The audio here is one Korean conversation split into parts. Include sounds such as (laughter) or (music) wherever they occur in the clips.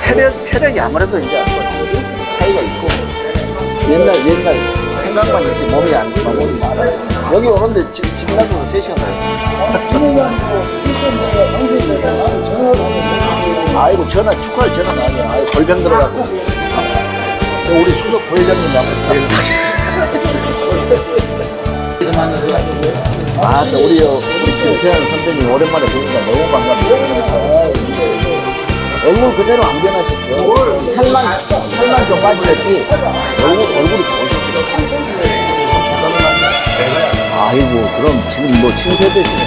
체력, 체력이 아무래도 이제 뭐 차이가 있고 옛날 옛날 생각만 있지 몸이 안 몸이 많아 여기 오는데 집, 집 나서서 3시간 걸려 집에 가지고 필선보다 당선되가 나는 전화도 하면 아이고 전화 축하할 전화가 아니야. 아이 골병 들어가고. 우리 수석 부회장님하고 아, 또 우리 요 김태현 선배님 오랜만에 보니까 너무 반갑네요. 얼굴 그대로 안 변하셨어. 살만 살만 좀 빠지셨지. 얼굴 얼굴이 좋으셨어. 아이고 그럼 지금 뭐 신세대시네.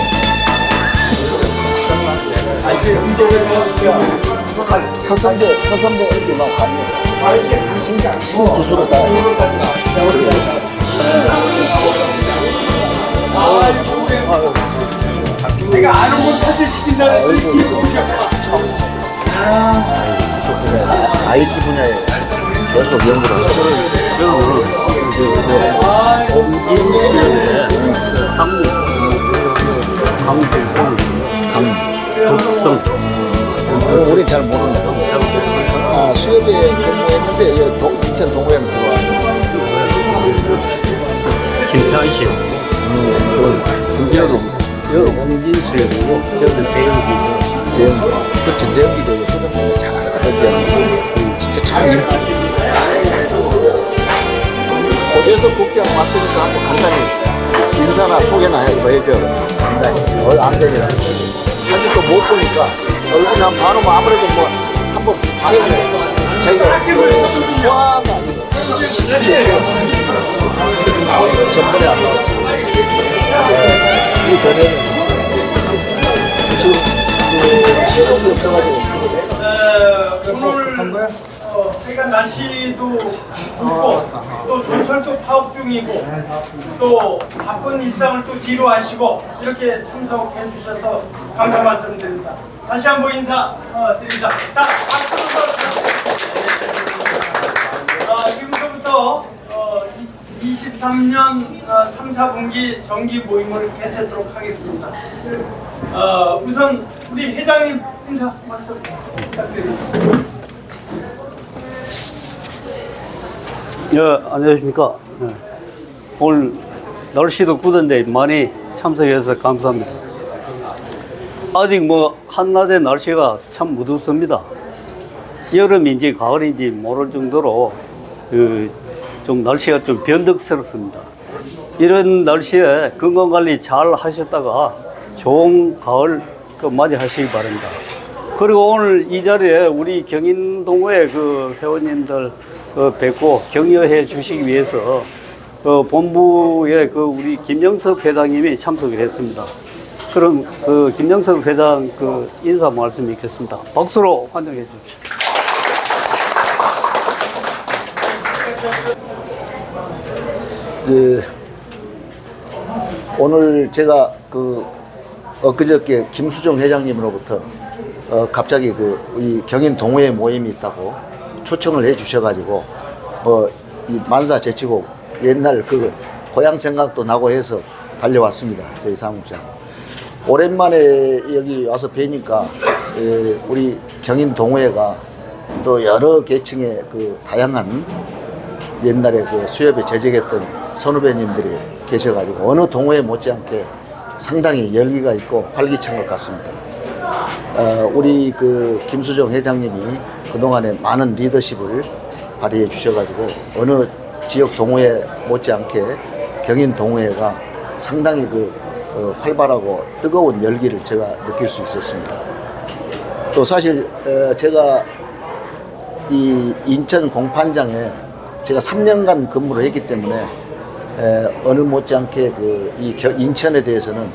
서, 서선배 서선배 애기만 가면 신 신기술을 다. 내가 아는 못하게 시킨다는 걸 기쁘죠. IT 분야에 계속 연구를 하시고 인수의 강대성, 어, 우리 잘 모르는 거. 아, 수협에 근무했는데 여기 동, 인천 동호회는 들어왔는데 김태환 씨, 김태 현 홍진수였고 저는 배영기죠. 대형 그렇지 대형기도 이거 소장님이 잘 알아듣지 진짜 잘 읽- 고재석 국장 왔으니까 한번 간단히 인사나 소개나 해, 뭐 해줘 간단히. 얼 안되니라 사진 또못 보니까 얼굴이 한번 봐놓으면 아무래도 뭐 한번 봐야 자기가 소화가 아니고. 전번에 안 나왔지 이 전에는 지금 그 없어가지고 어, 오늘 어, 그러니까 날씨도 춥고 또 전철도 파업 중이고 또 바쁜 일상을 또 뒤로 하시고 이렇게 참석해 주셔서 감사 말씀드립니다. 다시 한번 인사 어, 드립니다. 자, 박수 23년 어, 3, 4분기 정기 모임을 개최하도록 하겠습니다. 어, 우선 우리 회장님 인사 말씀 부탁드립니다. 예, 안녕하십니까. 예. 오늘 날씨도 구던데 많이 참석해서 감사합니다. 아직 뭐 한낮에 날씨가 참 무덥습니다. 여름인지 가을인지 모를 정도로 그 좀 날씨가 좀 변덕스럽습니다. 이런 날씨에 건강 관리 잘 하셨다가 좋은 가을 그 맞이하시기 바랍니다. 그리고 오늘 이 자리에 우리 경인동호회 그 회원님들 어, 뵙고 격려해 주시기 위해서 어, 본부에 그 우리 김영석 회장님이 참석을 했습니다. 그럼 그 김영석 회장 그 인사 말씀 있겠습니다. 박수로 환영해 주십시오. 그 오늘 제가 그 엊그저께 김수정 회장님으로부터 어 갑자기 그이 경인 동호회 모임이 있다고 초청을 해 주셔가지고 어 이 만사 제치고 옛날 그 고향 생각도 나고 해서 달려왔습니다 저희 사무장. 오랜만에 여기 와서 뵈니까 에, 우리 경인 동호회가 또 여러 계층의 그 다양한 옛날에 그 수협에 재직했던 선후배님들이 계셔가지고 어느 동호회 못지않게 상당히 열기가 있고 활기찬 것 같습니다. 어, 우리 그 김수정 회장님이 그동안에 많은 리더십을 발휘해 주셔가지고 어느 지역 동호회 못지않게 경인 동호회가 상당히 그 어, 활발하고 뜨거운 열기를 제가 느낄 수 있었습니다. 또 사실 어, 제가 이 인천 공판장에 제가 3년간 근무를 했기 때문에 에, 어느 못지않게 그 이 인천에 대해서는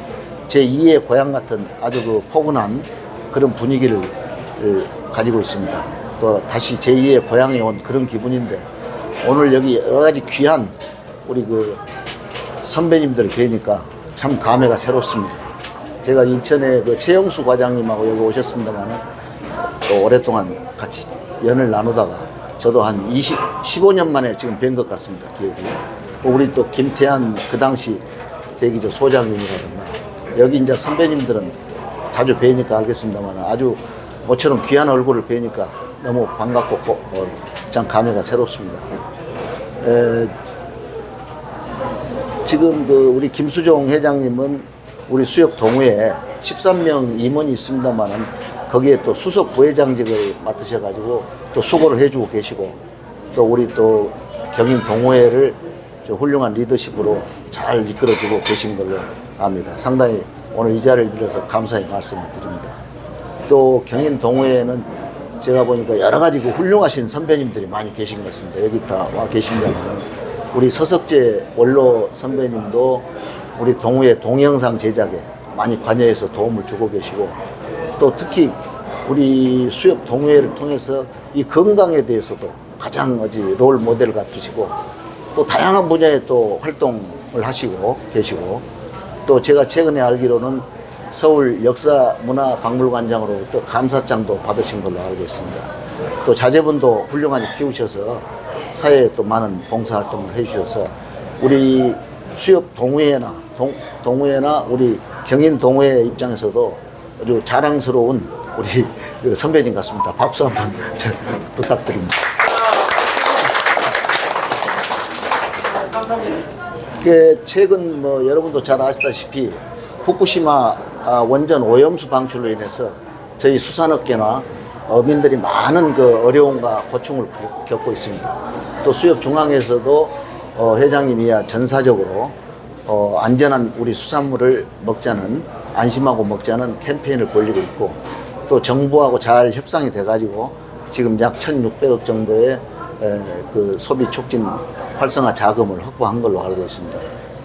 제 2의 고향 같은 아주 그 포근한 그런 분위기를 을 가지고 있습니다. 또 다시 제 2의 고향에 온 그런 기분인데 오늘 여기 여러 가지 귀한 우리 그 선배님들 뵈니까 참 감회가 새롭습니다. 제가 인천에 그 최영수 과장님하고 여기 오셨습니다만 또 오랫동안 같이 연을 나누다가 저도 한 20, 15년 만에 지금 뵌 것 같습니다. 기억이. 우리 또 김태한 그 당시 대기조 소장님이라든가 여기 이제 선배님들은 자주 뵈니까 알겠습니다만 아주 모처럼 귀한 얼굴을 뵈니까 너무 반갑고 고- 어, 참 감회가 새롭습니다. 에, 지금 그 우리 김수종 회장님은 우리 수협 동호회에 13명 임원이 있습니다만은 거기에 또 수석 부회장직을 맡으셔가지고 또 수고를 해주고 계시고 또 우리 또 경인 동호회를 저 훌륭한 리더십으로 잘 이끌어주고 계신 걸로 압니다. 상당히 오늘 이 자리를 빌어서 감사의 말씀을 드립니다. 또 경인 동호회에는 제가 보니까 여러 가지 그 훌륭하신 선배님들이 많이 계신 것 같습니다. 여기 다 와 계십니다만 우리 서석재 원로 선배님도 우리 동호회 동영상 제작에 많이 관여해서 도움을 주고 계시고 또 특히 우리 수협 동호회를 통해서 이 건강에 대해서도 가장 어지 롤 모델 같으시고 또 다양한 분야에 또 활동을 하시고 계시고 또 제가 최근에 알기로는 서울 역사문화박물관장으로부터 감사장도 받으신 걸로 알고 있습니다. 또 자제분도 훌륭하게 키우셔서 사회에 또 많은 봉사활동을 해주셔서 우리 수협 동호회나 동, 동호회나 우리 경인 동호회 입장에서도 아주 자랑스러운 우리 (laughs) 그 선배님 같습니다. 박수 한번 (laughs) 부탁드립니다. 그 최근 뭐 여러분도 잘 아시다시피 후쿠시마 아, 원전 오염수 방출로 인해서 저희 수산업계나 어민들이 많은 그 어려움과 고충을 겪- 겪고 있습니다. 또 수협 중앙에서도 어, 회장님이야 전사적으로 어, 안전한 우리 수산물을 먹자는 안심하고 먹자는 캠페인을 벌리고 있고 또 정부하고 잘 협상이 돼가지고 지금 약 1,600억 정도의 에, 그 소비 촉진 활성화 자금을 확보한 걸로 알고 있습니다.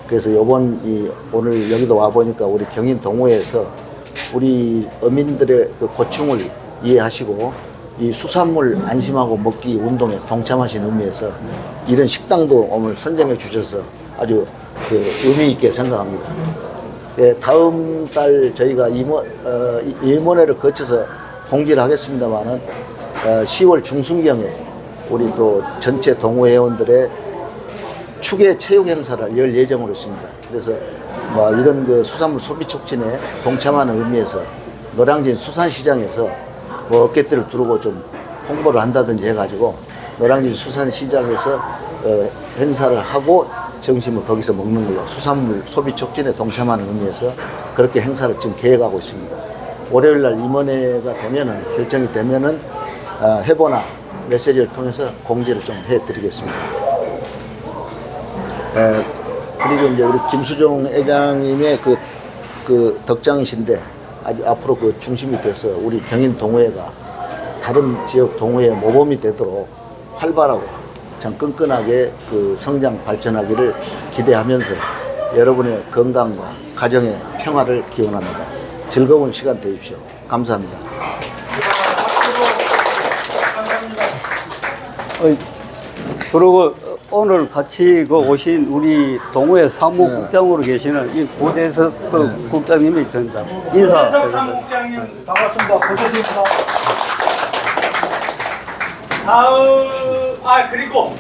그래서 이번 이 오늘 여기도 와 보니까 우리 경인 동호회에서 우리 어민들의 그 고충을 이해하시고 이 수산물 안심하고 먹기 운동에 동참하신 의미에서 이런 식당도 오늘 선정해 주셔서 아주 그 의미 있게 생각합니다. 예, 다음 달 저희가 임원, 어, 이- 임원회를 거쳐서 공지를 하겠습니다만은 어, 10월 중순경에 우리 또 전체 동호 회원들의 축의 체육 행사를 열 예정으로 있습니다. 그래서 뭐 이런 그 수산물 소비 촉진에 동참하는 의미에서 노량진 수산시장에서 뭐 어깨들을 두르고 좀 홍보를 한다든지 해가지고 노량진 수산시장에서 어, 행사를 하고 점심을 거기서 먹는 걸로 수산물 소비 촉진에 동참하는 의미에서 그렇게 행사를 지금 계획하고 있습니다. 월요일 날 임원회가 되면은 결정이 되면은 어, 해보나 메시지를 통해서 공지를 좀 해드리겠습니다. 에, 그리고 이제 우리 김수종 회장님의 그, 그 덕장이신데 아주 앞으로 그 중심이 돼서 우리 경인 동호회가 다른 지역 동호회 모범이 되도록 활발하고 참 끈끈하게 그 성장 발전하기를 기대하면서 여러분의 건강과 가정의 평화를 기원합니다. 즐거운 시간 되십시오. 감사합니다. 그리고 오늘 같이 그 오신 우리 동호회 사무국장으로 계시는 이 고대석 그 국장님이 있습니다. 인사. 최석 사무국장님 반갑습니다. 고재수입니다. 다음 아 그리고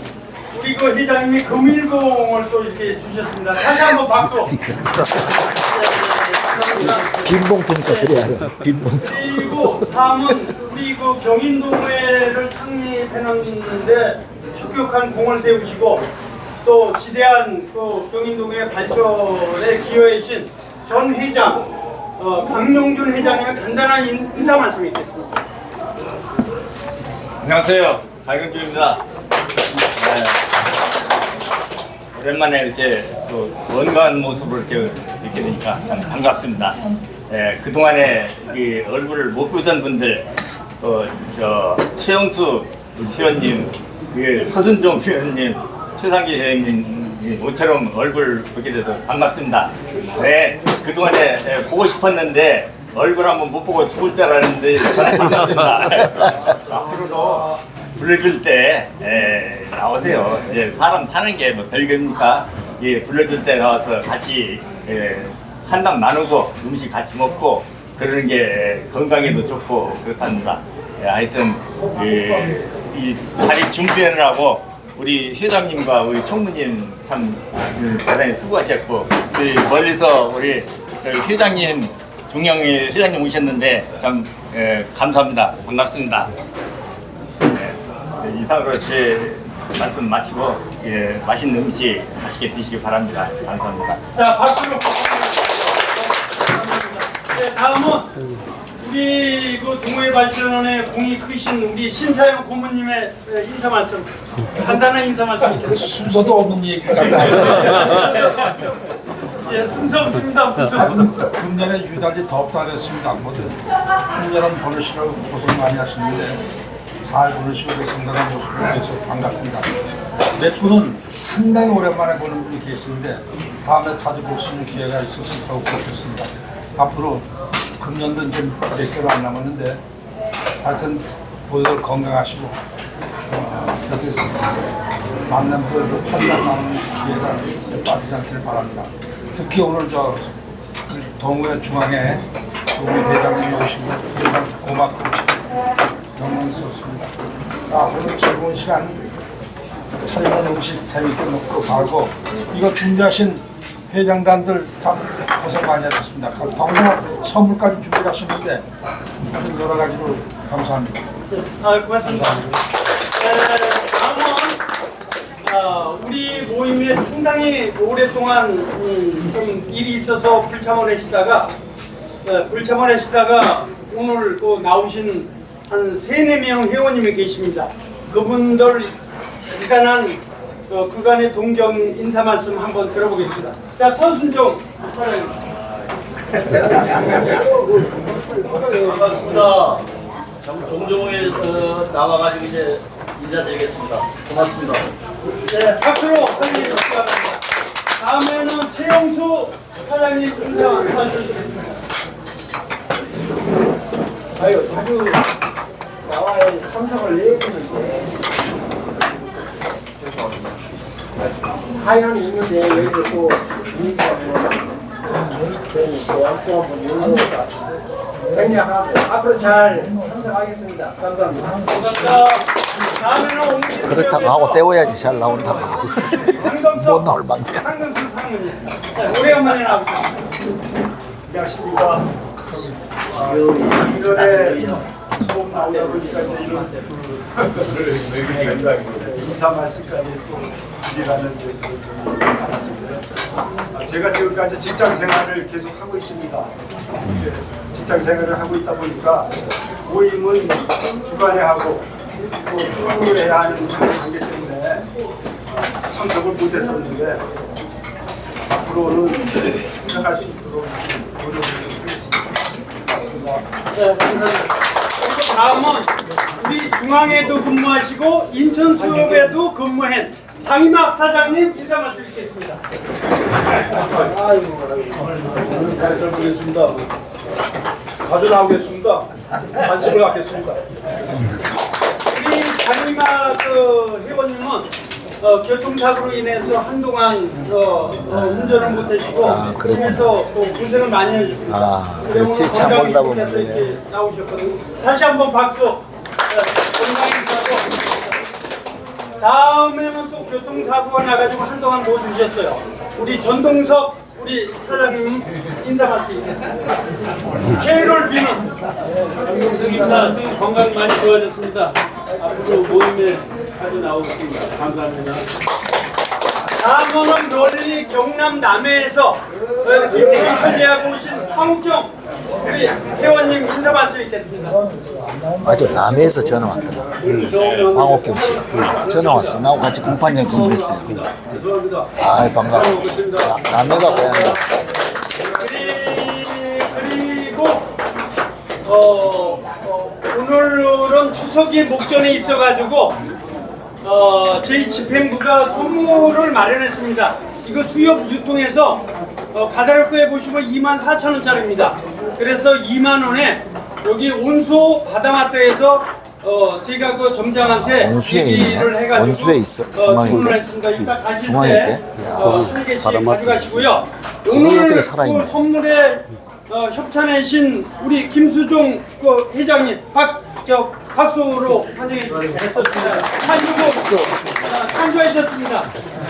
우리 그 회장님이 금일봉을 또 이렇게 주셨습니다. 다시 한번 박수. 빈 봉투니까 그래야 알아. 빈 봉투. 그리고 다음은 우리 그 경인동회를 창립해놨는데 혁혁한 공을 세우시고 또 지대한 그 경인동회 발전에 기여해 주신 전 회장 어, 강용준 회장님의 간단한 인- 인사 말씀 있겠습니다. 안녕하세요. 박영주입니다. 네. 오랜만에 이렇게 또 건강한 모습을 이렇게 뵙게 되니까 참 반갑습니다. 네, 그동안에 이 얼굴을 못 보던 분들, 또, 저, 최영수 위원님, 그 서순종 위원님, 최상기 회장님, 모처럼 얼굴 보게 돼서 반갑습니다. 네, 그동안에 예, 보고 싶었는데 얼굴 한번 못 보고 죽을 줄 알았는데 반갑습니다. (laughs) 앞으로도 불러줄 때 예, 나오세요. 이제 사람 사는 게 뭐 별겁니까? 예, 불러줄 때 나와서 같이 예, 한담 나누고 음식 같이 먹고 그러는 게 건강에도 좋고 그렇답니다. 예, 하여튼 예, 이 자리 준비하느라고 우리 회장님과 우리 총무님 참 음, 대단히 수고하셨고 우리 멀리서 우리 저희 회장님 중영일 회장님 오셨는데 참 예, 감사합니다. 반갑습니다. 네, 네, 이상으로 제 말씀 마치고 예, 맛있는 음식 맛있게 드시기 바랍니다. 감사합니다. 자, 박수로. 네, 다음은 우리 그 동호회 발전원에 공이 크신 우리 신사영 고모님의 네, 인사 말씀, 간단한 인사 말씀 있겠습니다. 순서도 없는 얘기가 (laughs) 예, 순서 없습니다. 무슨. 금년에 유달리 덥다 그랬습니다. 모두 한여름 보내시라고 고생 많이 하시는데 잘 보내시고 건강한 모습을 위해서 반갑습니다. 몇 분은 상당히 오랜만에 보는 분이 계시는데 다음에 자주 볼 수 있는 기회가 있었으면 더욱 좋겠습니다. 앞으로 금년도 이제 몇 개월 안 남았는데 하여튼 모두들 건강하시고 어, 이렇게 만남들도 판단하는 기회가 빠지지 않기를 바랍니다. 특히 오늘 저 동호회 중앙에 우리 회장님 오시고 정말 고맙고 영광스럽습니다. 자, 오늘 즐거운 시간 차리는 음식 재밌게 먹고 가고 이거 준비하신 회장단들 참 많이 하셨습니다. 방송 선물까지 준비하셨는데 여러 가지로 감사합니다. 아, 고맙습니다. 네, 다음은 아, 우리 모임에 상당히 오랫동안 음, 좀 일이 있어서 불참을 하시다가 네, 불참을 하시다가 오늘 또 나오신 한 세네 명 회원님이 계십니다. 그분들 간단한 어, 그간의 동경 인사 말씀 한번 들어보겠습니다. 자, 서순종 사장님. 반갑습니다. 정- 종종에 어, 나와가지고 이제 인사드리겠습니다. 고맙습니다. 네, 박수로 선생님 축하합니다. 다음에는 최영수 사장님 인사 말씀드리겠습니다. 아유, 자주 나와야 참석을 해야되는데 사연이 있는데 여기서 또 연구를 그렇다고 하고 때워야지 잘 나온다고. 못 나올. 네, 오래간만에. 안녕하십니까. 이번에 처음 나오다 보니까 인사 말씀까지 또 아, 제가 지금까지 직장 생활을 계속 하고 있습니다. 이제 직장 생활을 하고 있다 보니까 모임은 주간에 하고 또 출근을 해야 하는 관계 때문에 참석을 못했었는데 앞으로는 참석할 수 있도록 노력을 하겠습니다. 고맙습니다. 네, 다음은 우리 중앙에도 근무하시고 인천 수협에도 근무한 장희막 사장님 인사 말씀 드리겠습니다. 잘 보겠습니다. 자주 나오겠습니다. 관심을 갖겠습니다. 우리 장희막 그 회원님은 어, 교통사고로 인해서 한동안 어, 어, 운전을 못하시고 아, 그렇구나. 집에서 또 고생을 많이 해주셨습니다. 아, 그렇지. 오늘 참 건강히 보다 보면 좋게 해서 그래. 이렇게 나오셨거든요. 다시 한번 박수. 다음에는 또 교통사고가 나가지고 한동안 못 오셨어요. 우리 전동석 우리 사장님 인사 말씀드리겠습니다. K롤 비는 정동석입니다. 지금 건강 많이 좋아졌습니다. 앞으로 모임에 자주 나오겠습니다. 감사합니다. 다음은 멀리 경남 남해에서 어, 김태희 처리하고 오신 황욱경 우리 회원님 인사 말씀 있겠습니다. 맞아 남해에서 전화 왔더라. 황옥경 씨 전화 왔어. 나하고 같이 공판장 근무했어요. 아 반가워. 나- 남해가 고향이야. 그리- 그리고 어, 어, 오늘은 추석이 목전에 있어가지고 어, 저희 집행부가 선물을 마련했습니다. 이거 수협 유통해서 어, 가다롭게 보시면 2만 4천 원짜리입니다. 그래서 2만 원에 여기 온수 바다마트에서 어, 제가 그 점장한테 온수에 얘기를 있네. 해가지고 온수에 있어? 어, 중앙에 주문을 있게? 했습니다. 이따 가실 중앙에 때 있게? 야. 어, 한 개씩 바다마트. 가져가시고요. 오늘 살아있네. 그 선물에 어, 협찬해신 우리 김수종 그 회장님 박, 저, 박수로 환영했었습니다. 찬주고 어, 찬주하셨습니다.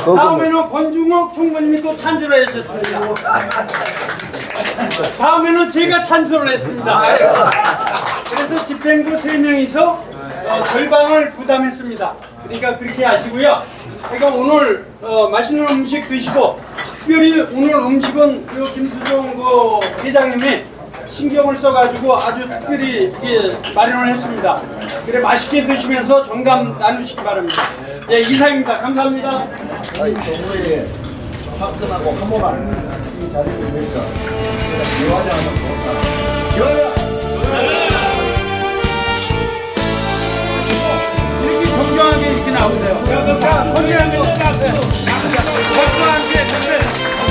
다음에는 권중옥 총무님이 또 찬주를 해주셨습니다. 다음에는 제가 찬성을 했습니다. 그래서 집행부 세 명이서 어, 절반을 부담했습니다. 그러니까 그렇게 하시고요. 그러니까 오늘 어, 맛있는 음식 드시고 특별히 오늘 음식은 그 김수종 그 회장님이 신경을 써가지고 아주 특별히 이게 마련을 했습니다. 그래 맛있게 드시면서 정감 나누시기 바랍니다. 예, 이상입니다. 감사합니다. 아니 정부에 화끈하고 이 자리를 위해서 대화자 이렇게 정교하게 나오세요. 자, 건강하게 정면!